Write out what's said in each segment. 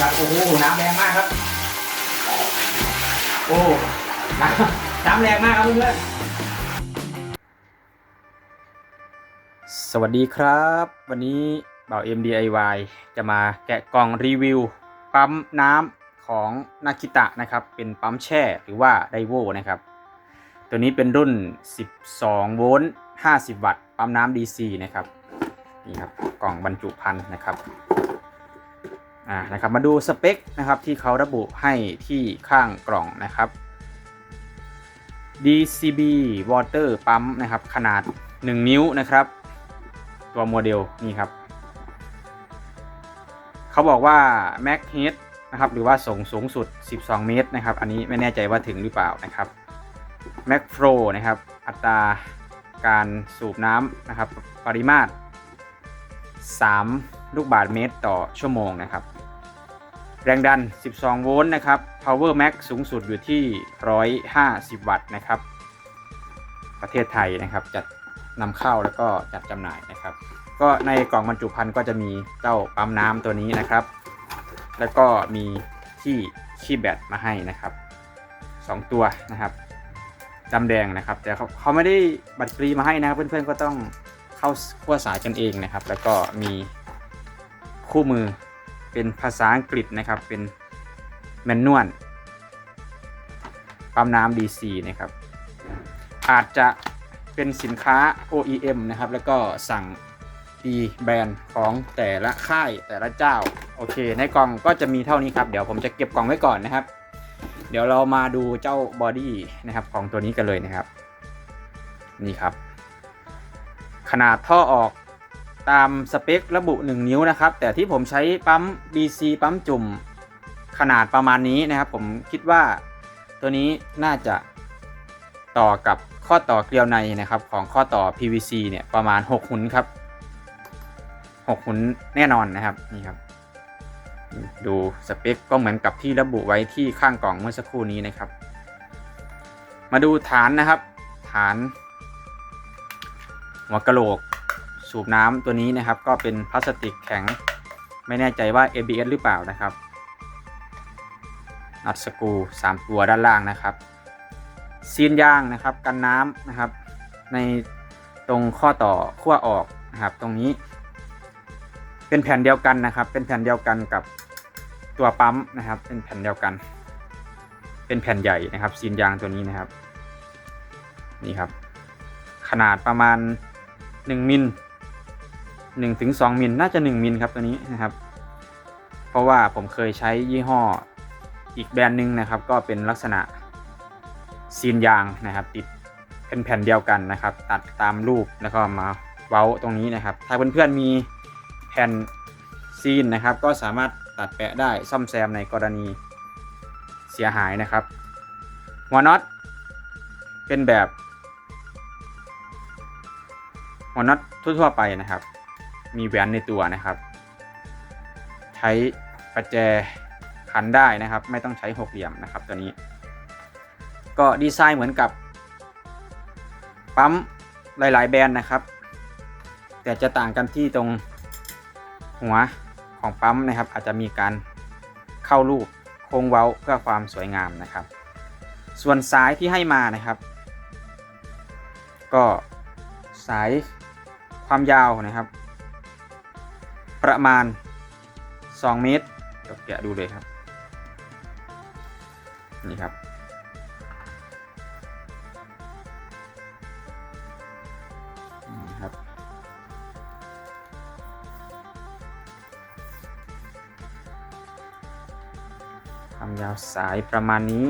ครับโอ้โหน้ำแรงมากครับ โอ้น้ำน้ำแรงมากครับเพื่อนๆสวัสดีครับ วันนี้เบ่าว MDIY จะมาแกะกล่องรีวิว ปั๊มน้ำของนากิตะนะครับ เป็นปั๊มแช่หรือว่าไดโวนะครับ ตัวนี้เป็นรุ่น 12 โวลต์ 50 วัตต์ ปั๊มน้ำ DC นะครับ นี่ครับ กล่องบรรจุภัณฑ์นะครับ อ่านะครับมาดูสเปคนะครับที่เขาระบุให้ที่ข้างกล่องนะครับ DCB Water ปั๊มนะครับขนาด 1 นิ้วนะครับ ตัวโมเดลนี่ครับ เขาบอกว่า Max Head นะครับหรือว่าส่งสูงสุด 12 เมตรนะครับ อันนี้ไม่แน่ใจว่าถึงหรือเปล่านะครับ Max Flow นะครับ อัตราการสูบน้ำนะครับ ปริมาตร 3 ลูกบาศก์เมตรต่อชั่วโมงนะครับ แรงดัน 12 โวลต์นะครับ Power Max สูงสุดอยู่ที่ 150 วัตต์นะครับ ประเทศไทยนะครับจัดนำเข้าแล้วก็จัดจำหน่ายนะครับ ก็ในกล่องบรรจุภัณฑ์ก็จะมีเจ้าปั๊มน้ำตัวนี้นะครับ แล้วก็มีที่คีย์แบตมาให้นะครับ 2 ตัวนะครับจำแดงนะครับ แต่เขาเขาไม่ได้บัตรฟรีมาให้นะครับ เพื่อนๆก็ต้องเข้าขั้วสายกันเองนะครับ แล้วก็มีคู่มือ เป็นภาษาอังกฤษนะครับ เป็นแมนนวลปั๊มน้ำ DC นะครับ อาจจะเป็นสินค้า OEM นะครับ แล้วก็สั่งดีแบรนด์ของแต่ละค่ายแต่ละเจ้า โอเค ในกล่องก็จะมีเท่านี้ครับ เดี๋ยวผมจะเก็บกล่องไว้ก่อนนะครับ เดี๋ยวเรามาดูเจ้าบอดี้นะครับของตัวนี้กันเลยนะครับ นี่ครับ ขนาดท่อออก ตามสเปคระบุ 1 นิ้วนะครับ แต่ที่ผมใช้ปั๊ม BC ปั๊มจุ่มขนาดประมาณนี้นะครับ ผมคิดว่าตัวนี้น่าจะต่อกับข้อต่อเกลียวในนะครับ ของข้อต่อ PVC เนี่ยประมาณ 6 หุนครับ 6 หุนแน่นอนนะครับนี่ครับ ดูสเปคก็เหมือนกับที่ระบุไว้ที่ข้างกล่องเมื่อสักครู่นี้นะครับ มาดูฐานนะครับ ฐานหัวกะโหลก สูบน้ำตัวนี้นะครับ ก็เป็นพลาสติกแข็ง ไม่แน่ใจว่า ABS หรือเปล่านะครับนัดสกู3ตัวด้านล่างนะครับ ซีนยางนะครับ กันน้ำนะครับ ในตรงข้อต่อขั้วออกนะครับ ตรงนี้ เป็นแผ่นเดียวกันนะครับ เป็นแผ่นเดียวกันกับตัวปั๊มนะครับ เป็นแผ่นเดียวกัน เป็นแผ่นใหญ่นะครับ ซีนยางตัวนี้นะครับ นี่ครับ ขนาดประมาณ 1มิล 1ถึง2มิลน่าจะ 1มิลครับตัวนี้นะครับ เพราะว่าผมเคยใช้ยี่ห้ออีกแบรนด์หนึ่งนะครับ ก็เป็นลักษณะซีนยางนะครับ ติดเป็นแผ่นเดียวกันนะครับ ตัดตามรูปแล้วก็มาเว้าตรงนี้นะครับ ถ้าเพื่อนๆมีแผ่นซีนนะครับ ก็สามารถตัดแปะได้ซ่อมแซมในกรณีเสียหายนะครับหัวน็อตเป็นแบบหัวน็อตทั่วๆไปนะครับ มีแหวนในตัวนะครับ ใช้ประแจขันได้นะครับ ไม่ต้องใช้หกเหลี่ยมนะครับตัวนี้ ก็ดีไซน์เหมือนกับปั๊มหลาย ๆ แบรนด์นะครับ แต่จะต่างกันที่ตรงหัวของปั๊มนะครับ อาจจะมีการเข้ารูปโค้งเว้าเพื่อความสวยงามนะครับ ส่วนสายที่ให้มานะครับ ก็สายความยาวนะครับ ประมาณ 2 เมตรเดี๋ยวแกะดูเลยครับ นี่ครับ นี่ครับ ความยาวสายประมาณนี้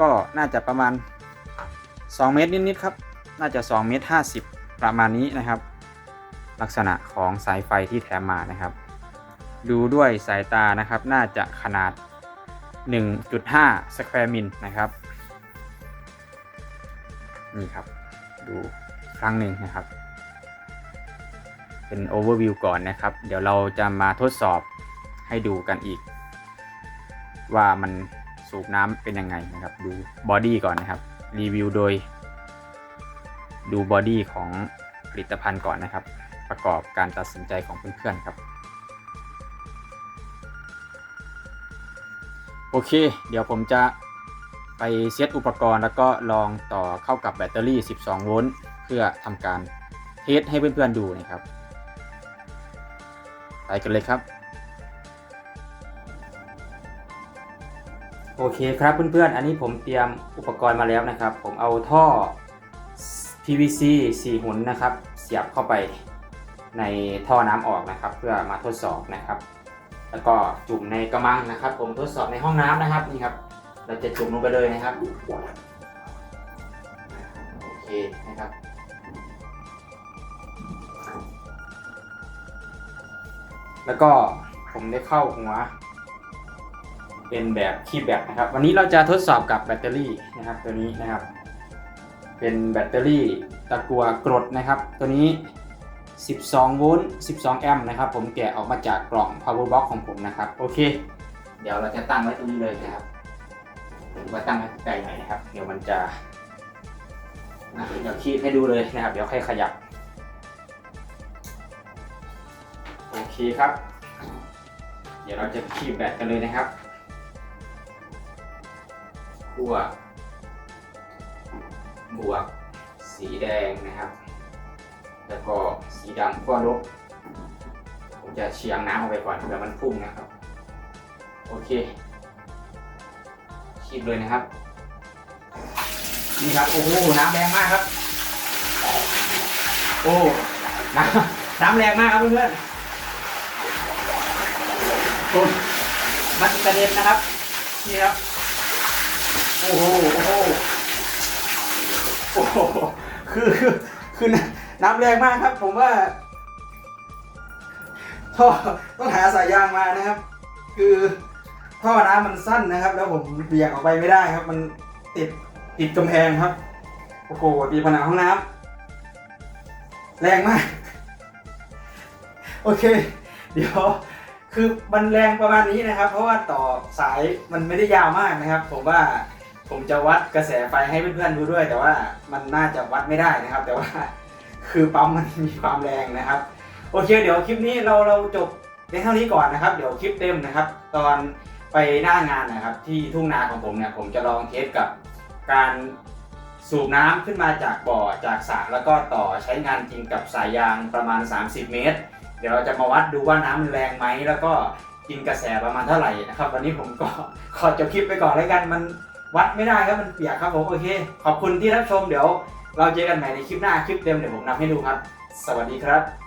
ก็น่าจะประมาณ 2 เมตรนิดๆครับ น่าจะ 2 เมตร 50 ประมาณนี้นะครับ ลักษณะของสายไฟที่แถมมานะครับ ดูด้วยสายตานะครับน่าจะขนาด 1.5สแควร์มิลนะครับนี่ครับ ดูครั้งหนึ่งนะครับ เป็นโอเวอร์วิวก่อนนะครับ เดี๋ยวเราจะมาทดสอบให้ดูกันอีก ว่ามันสูบน้ำเป็นยังไงนะครับ ดูบอดี้ก่อนนะครับ รีวิวโดย ดูบอดี้ของผลิตภัณฑ์ก่อนนะครับ ประกอบการตัดสินใจของเพื่อนๆครับ โอเค เดี๋ยวผมจะไปเซตอุปกรณ์แล้วก็ลองต่อเข้ากับแบตเตอรี่ 12 โวลต์เพื่อทำการเทสให้เพื่อนๆดูนะครับ ไปกันเลยครับ โอเคครับเพื่อนๆ อันนี้ผมเตรียมอุปกรณ์มาแล้วนะครับ ผมเอาท่อ PVC 4 หุนนะครับ เสียบเข้าไป ในท่อน้ำออกนะครับ เพื่อมาทดสอบนะครับ แล้วก็จุ่มในกระมังนะครับ ผมทดสอบในห้องน้ำนะครับนี่ครับเราจะจุ่มลงไปเลยนะครับโอเคนะครับแล้วก็ผมได้เข้าหัว เป็นแบบคีย์แบตนะครับ วันนี้เราจะทดสอบกับแบตเตอรี่นะครับ ตัวนี้นะครับ เป็นแบตเตอรี่ตะกัวกรดนะครับ ตัวนี้ 12 โวลต์ 12 แอมป์นะครับ ผมแกะออกมาจากกล่อง power box ของผมนะครับ โอเค เดี๋ยวเราจะตั้งไว้ตรงนี้เลยนะครับผมว่าตั้งไว้ไกลหน่อยนะครับ เดี๋ยวมันจะนะเดี๋ยวคีบให้ดูเลยนะครับ เดี๋ยวค่อยขยับ โอเคครับ เดี๋ยวเราจะคีบแบตกันเลยนะครับขั้วบวก สีแดงนะครับ แล้วก็สีดำขั้วลบผมจะเชียงน้ำออกไปก่อนเดี๋ยวมันพุ่งนะครับ โอเคคีบเลยนะครับ นี่ครับโอ้โหน้ำแรงมากครับ โอ้น้ำน้ำแรงมากครับเพื่อนๆโอ้มันกระเด็นนะครับ นี่ครับ โอ้โหโอ้โหโอ้โหคือ คือน้ำแรงมากครับ ผมว่าท่อต้องหาสายยางมานะครับ คือท่อน้ำมันสั้นนะครับ แล้วผมเบี่ยงออกไปไม่ได้ครับ มันติดติดกำแพงครับโอ้โหตีผนังห้องน้ำแรงมาก โอเค เดี๋ยวคือมันแรงประมาณนี้นะครับ เพราะว่าต่อสายมันไม่ได้ยาวมากนะครับ ผมว่า ผมจะวัดกระแสไฟให้เพื่อนๆดูด้วย แต่ว่ามันน่าจะวัดไม่ได้นะครับ แต่ว่าคือปั๊มมันมีความแรงนะครับ โอเค เดี๋ยวคลิปนี้เราเราจบเพียงเท่านี้ก่อนนะครับ เดี๋ยวคลิปเต็มนะครับ ตอนไปหน้างานนะครับ ที่ทุ่งนาของผมเนี่ยผมจะลองเทสกับการสูบน้ำขึ้นมาจากบ่อจากสระแล้วก็ต่อใช้งานจริงกับสายยางประมาณ 30 เมตร เดี๋ยวเราจะมาวัดดูว่าน้ำมันแรงไหมแล้วก็กินกระแสประมาณเท่าไหร่นะครับ วันนี้ผมก็ขอจบคลิปไปก่อนแล้วกันมัน วัดไม่ได้ครับมันเปียกครับผมโอเค ขอบคุณที่รับชมเดี๋ยว เราเจอกันใหม่ในคลิปหน้าคลิปเต็มเดี๋ยวผมนำให้ดูครับ สวัสดีครับ